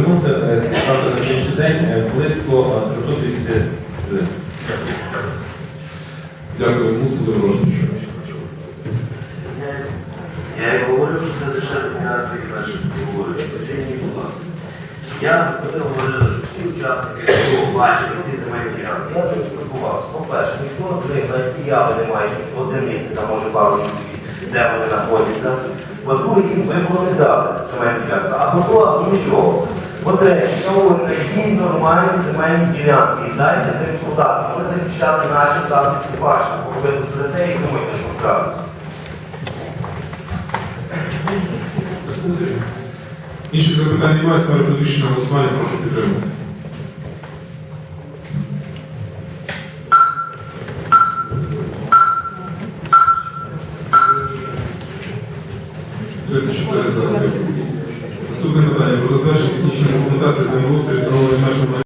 Звернувся е, на сьогоднішній день е, близько е, 350 людей. Дякую, мусили розпочати. Я і говорю, що це мільярди, і наші говорю, скажіть мені, будь ласка. Я коли говорили, що всі учасники цього бачили ці земельні ділянки, я з ними спілкувався. По-перше, ніхто з них навіть уяви не має одиниці, там може пару чоловік, де вони знаходяться. По-друге, їм вибору не дали земельні ділянки, а по або нічого. По-третє, які нормальні земельні ділянки, і дайте тим солдатам. Ми захищали наші статуси з вашими, бо ви сидите і думаєте, що вкрасти. Інших запитань немає, ставлю рішення голосування, прошу підтримати. Тридцять чотири. Наступне питання про затвердження технічної документації землеустрою встановлення меж